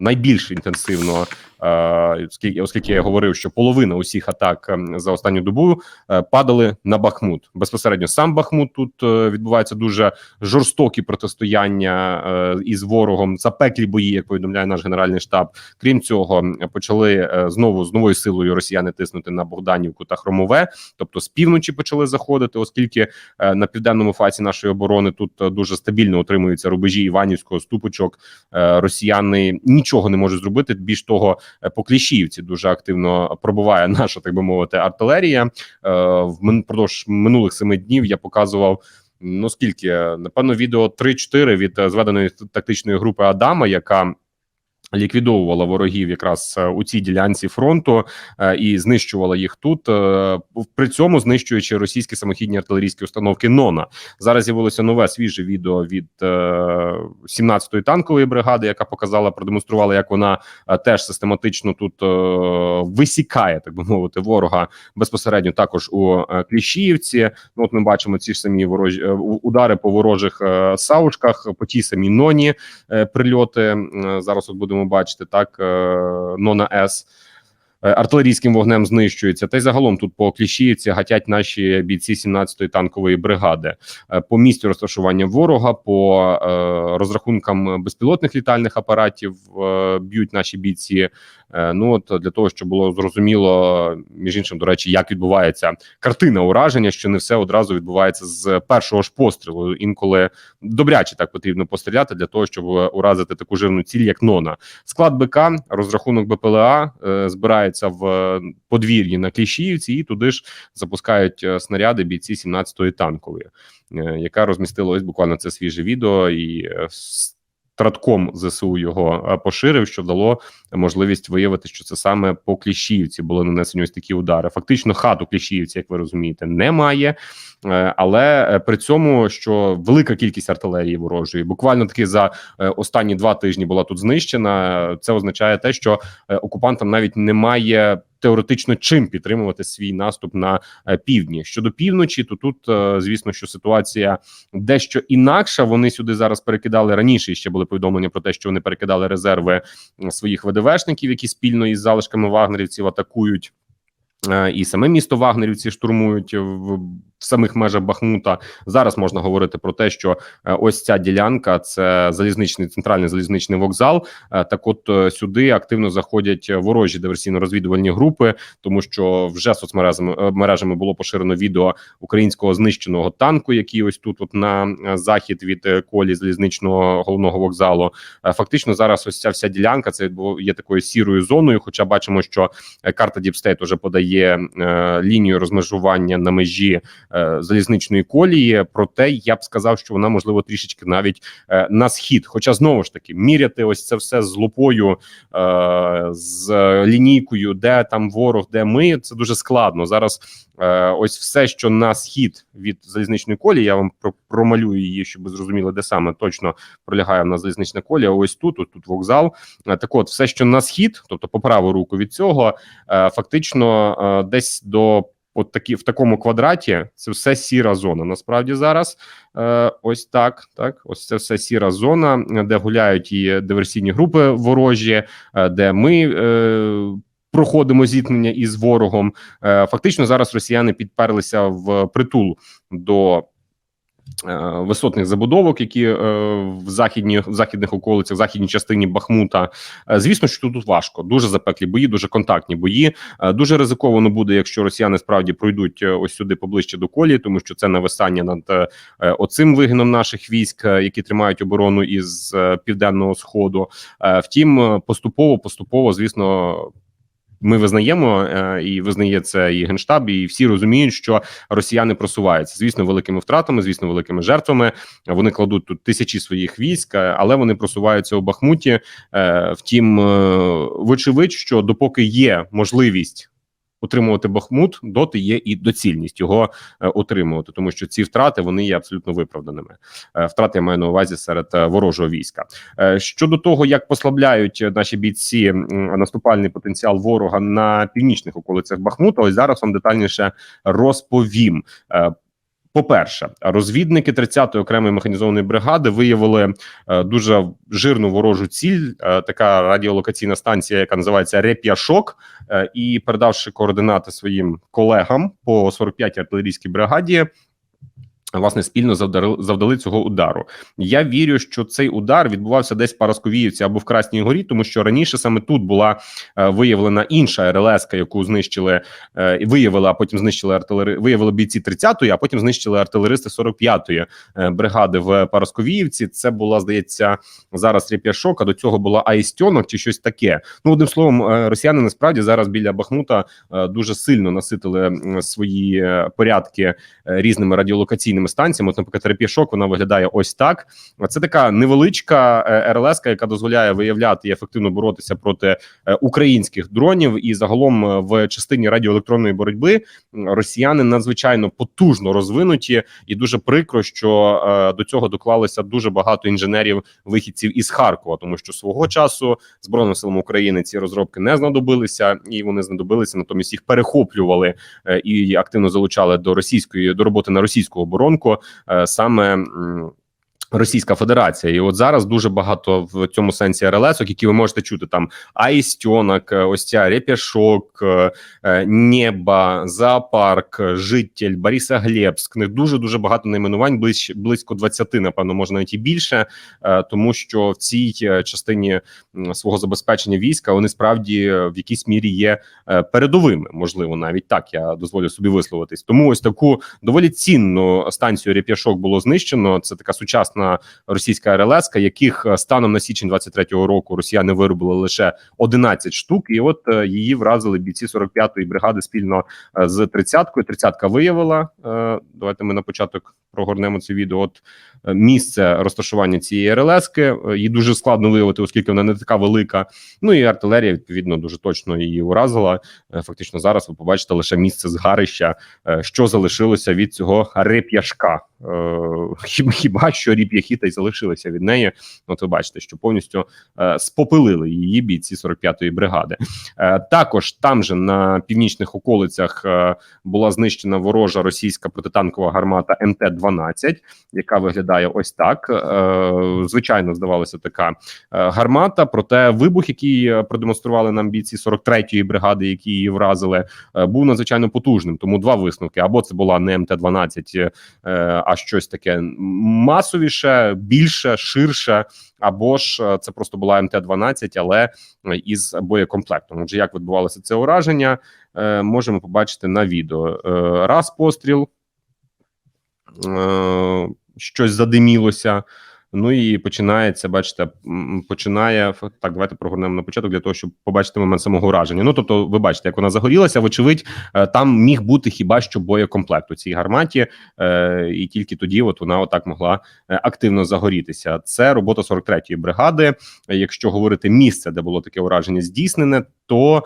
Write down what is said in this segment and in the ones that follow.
найбільш інтенсивно, оскільки, оскільки я говорив, що половина усіх атак ем, за останню добу е, падали на Бахмут. Безпосередньо сам Бахмут тут е, відбуваються дуже жорстокі протистояння е, із ворогом, запеклі бої, як повідомляє наш генеральний штаб. Крім цього, почали е, знову з новою силою росіяни тиснути на Богданівку та Хромове, тобто з півночі почали заходити, оскільки е, на південному фасі нашої оборони тут е, дуже стабільно утримуються рубежі Іванівського ступочок. Е, Росіяни нічого не можуть зробити. Більш того, е, по кліщівці дуже активно пробуває наша, так би мовити, артилерія. Е, впродовж минулих семи днів я показував. Ну скільки напевно відео 3-4 від е, зведеної тактичної групи Адама, яка ліквідовувала ворогів якраз е, у цій ділянці фронту е, і знищувала їх тут. е, При цьому знищуючи російські самохідні артилерійські установки Нона. Зараз з'явилося нове свіже відео від е, 17-ї танкової бригади, яка показала, продемонструвала, як вона теж систематично тут висікає, так би мовити, ворога безпосередньо також у Кліщіївці. Ну, от ми бачимо ці ж самі ворожі удари по ворожих саушках, по тій самій ноні прильоти. Зараз от будемо бачити так. е, Нона С. е, Артилерійським вогнем знищується, та й загалом тут по Кліщіївці гатять наші бійці 17-ї танкової бригади Е, по місцю розташування ворога, по е, розрахункам безпілотних літальних апаратів е, б'ють наші бійці. Е, ну от для того, щоб було зрозуміло, між іншим, до речі, як відбувається картина ураження, що не все одразу відбувається з першого ж пострілу. Інколи добряче так потрібно постріляти для того, щоб е, уразити таку жирну ціль, як нона. Склад БК, розрахунок БПЛА е, збирається в е, подвір'ї на Кліщіївці, і туди ж запускають е, снаряди бійці 17-ї танкової, е, яка розмістила ось буквально це свіже відео і е, Тратком ЗСУ його е, поширив, що дало можливість виявити, що це саме по Кліщіївці були нанесені ось такі удари. Фактично, хату Кліщіївці, як ви розумієте, немає. Е, Але е, при цьому, що велика кількість артилерії ворожої, буквально таки за останні два тижні була тут знищена. Це означає те, що окупантам навіть немає. Теоретично чим підтримувати свій наступ на е, півдні щодо півночі, то тут е, звісно, що ситуація дещо інакша. Вони сюди зараз перекидали раніше. Ще були повідомлення про те, що вони перекидали резерви своїх ВДВшників, які спільно із залишками вагнерівців атакують. Е, І саме місто Вагнерівці штурмують в, самих межах Бахмута. Зараз можна говорити про те, що е, ось ця ділянка це залізничний центральний залізничний вокзал. Е, Так, от сюди активно заходять ворожі диверсійно-розвідувальні групи, тому що вже соцмережами мережами було поширено відео українського знищеного танку, який ось тут, от на захід від колі залізничного головного вокзалу. Фактично, зараз ось ця вся ділянка це є такою сірою зоною. Хоча бачимо, що карта Діпстейт вже подає е, лінію розмежування на межі е, залізничної колії. Проте я б сказав, що вона можливо трішечки навіть е, на схід. Хоча знову ж таки міряти ось це все з лупою, з лінійкою, де там ворог, де ми, це дуже складно. Зараз ось все, що на схід від залізничної колії, я вам промалюю її, щоб ви зрозуміли, де саме точно пролягає в нас залізнична колія. Ось тут, ось тут вокзал. Так, от, все, що на схід, тобто по праву руку від цього, фактично десь до. От такі в такому квадраті це все сіра зона. Насправді зараз е, ось так. Так, ось це все сіра зона, е, де гуляють і диверсійні групи ворожі, е, де ми е, проходимо зіткнення із ворогом. Е, фактично зараз росіяни підперлися в притул до. Е, Висотних забудовок, які е, в західні в західних околицях, в західній частині Бахмута. Е, звісно, що тут важко, дуже запеклі бої, дуже контактні бої. Дуже ризиковано буде, якщо росіяни справді пройдуть ось сюди поближче до колії, тому що це нависання над оцим вигином наших військ, які тримають оборону із південного сходу. Втім, поступово, поступово, звісно. Ми визнаємо е, і визнає це і генштаб, і всі розуміють, що росіяни просуваються. Звісно, великими втратами, звісно, великими жертвами. Вони кладуть тут тисячі своїх військ, е, але вони просуваються у Бахмуті. Е, Втім, вочевидь, що допоки є можливість утримувати Бахмут, доти є і доцільність його е, утримувати, тому що ці втрати вони є абсолютно виправданими. Е, Втрати я маю на увазі серед е, ворожого війська. Щодо того, як послабляють наші бійці наступальний потенціал ворога на північних околицях Бахмута, ось зараз вам детальніше розповім. По-перше, розвідники 30-ї окремої механізованої бригади виявили е, дуже жирну ворожу ціль, е, така радіолокаційна станція, яка називається Реп'яшок, е, і передавши координати своїм колегам по 45-й артилерійській бригаді. Власне, спільно завдали, завдали цього удару. Я вірю, що цей удар відбувався десь в Парасковіївці або в Красній Горі, тому що раніше саме тут була е, виявлена інша РЛС, яку знищили е, виявили, а потім знищили артилери. Виявили бійці 30-ї, а потім знищили артилеристи 45-ї е, бригади в Парасковіївці. Це була здається зараз Рєп'яшок, а до цього була Аїстьонок чи щось таке. Ну одним словом, е, росіяни насправді зараз біля Бахмута е, дуже сильно наситили м, свої е, порядки е, різними радіолокаційними станціями. От, наприклад, Реп'яшок вона виглядає ось так. Це така невеличка е, РЛС, яка дозволяє виявляти і ефективно боротися проти е, українських дронів. І загалом е, в частині радіоелектронної боротьби росіяни надзвичайно потужно розвинуті, і дуже прикро, що до цього доклалося дуже багато інженерів вихідців із Харкова, тому що свого часу збройним силам України ці розробки не знадобилися, і вони знадобилися. Натомість їх перехоплювали і активно залучали до російської до роботи на російську оборонку е, саме. Російська Федерація, і от зараз дуже багато в цьому сенсі РЛСок, які ви можете чути там Аїстьонок, ось ця Реп'яшок, е, е, Зоопарк, Житель, Борисоглебськ. В них дуже дуже багато найменувань, близько близько 20, напевно, може навіть і більше, е, тому що в цій частині свого забезпечення війська вони справді в якійсь мірі є передовими. Можливо, навіть так я дозволю собі висловитись. Тому ось таку доволі цінну станцію Реп'яшок було знищено. Це така сучасна російська РЛС, яких е, станом на січень 23-го року росіяни виробили лише 11 штук, і от е, її вразили бійці 45-ї бригади спільно е, з 30-кою. 30-ка виявила. Давайте ми на початок прогорнемо це відео. От місце розташування цієї РЛСки. Її дуже складно виявити, оскільки вона не така велика. Ну і артилерія відповідно дуже точно її уразила. Е, Фактично, зараз ви побачите лише місце згарища, що залишилося від цього реп'яшка. Е, Хіба хіба що ріп'яхи та й залишилися від неї? От ви бачите, що повністю е, спопилили її бійці 45-ї бригади. Е, Також там же на північних околицях е, була знищена ворожа російська протитанкова гармата МТ-12, яка виглядає ось так. Е, Звичайно, здавалося, така е, гармата. Проте вибух, який е, продемонстрували нам бійці 43-ї бригади, які її вразили, е, був надзвичайно потужним. Тому два висновки: або це була не МТ-12, е, а щось таке масовіше, більше, ширше, або ж е, це просто була МТ-12, але е, із боєкомплектом. Отже, як відбувалося це ураження, е, можемо побачити на відео. Раз постріл, щось задимілося. Ну і починається, бачите, починає так. Давайте прогорнемо на початок для того, щоб побачити момент самого ураження. Ну тобто, ви бачите, як вона загорілася. Вочевидь, е, там міг бути хіба що боєкомплект у цій гарматі, е, і тільки тоді, от вона отак могла е, активно загорітися. Це робота 43-ї бригади. Якщо говорити місце, де було таке ураження здійснене, то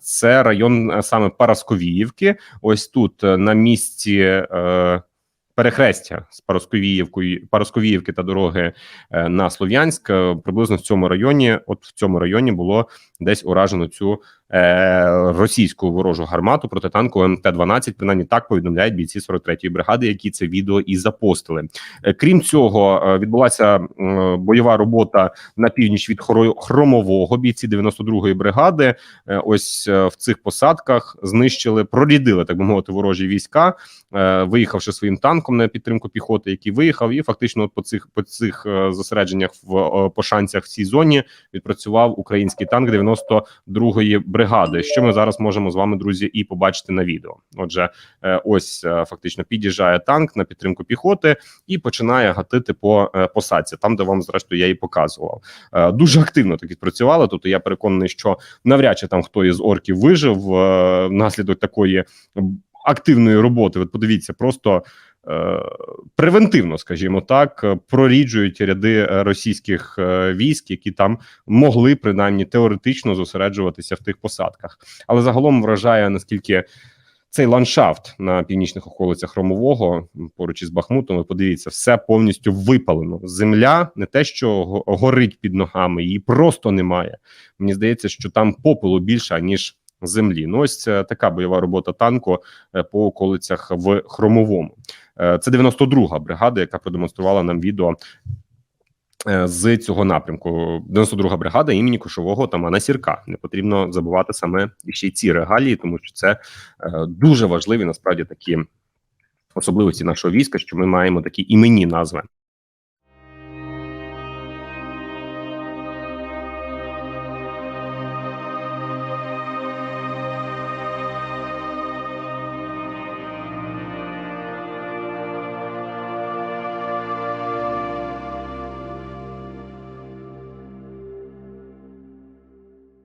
це район саме Парасковіївки. Ось тут на місці. Перехрестя з Паросковіївкою Паросковіївки та дороги е, на Слов'янськ е, приблизно в цьому районі. От в цьому районі було десь уражено цю е, російську ворожу гармату протитанкову МТ-12, Принаймні так повідомляють бійці 43-ї бригади, які це відео і запостили. Е, крім цього, е, відбулася бойова робота на північ від Хромового. Бійці 92-ї бригади. Е, ось в цих посадках знищили, прорідили так би мовити, ворожі війська, виїхавши своїм танком на підтримку піхоти, який виїхав, і фактично от по цих по цих зосередженнях в е, по в цій зоні відпрацював український танк 92-ї бригади. Що ми зараз можемо з вами, друзі, і побачити на відео. Отже, е, ось е, фактично під'їжджає танк на підтримку піхоти і починає гатити по е, посадці, там де вам зрештою я і показував. Е, Дуже активно так відпрацювали. Тобто я переконаний, що навряд чи там хто із орків вижив е, внаслідок такої активної роботи. От подивіться, просто е, превентивно, скажімо так, е, проріджують ряди е, російських е, військ, які там могли принаймні теоретично зосереджуватися в тих посадках. Але загалом вражає наскільки. Цей ландшафт на північних околицях Хромового поруч із Бахмутом. Ви подивіться, все повністю випалено. Земля не те, що го- горить під ногами, її просто немає. Мені здається, що там попелу більше ніж землі. Ну ось е, така бойова робота танку е, по околицях в Хромовому. Е, Це 92-га бригада, яка продемонструвала нам відео. е, З цього напрямку 92-га бригада імені кошового Тамана Сірка. Не потрібно забувати саме ще й ці регалії, тому що це е, дуже важливі насправді такі особливості нашого війська, що ми маємо такі іменні назви.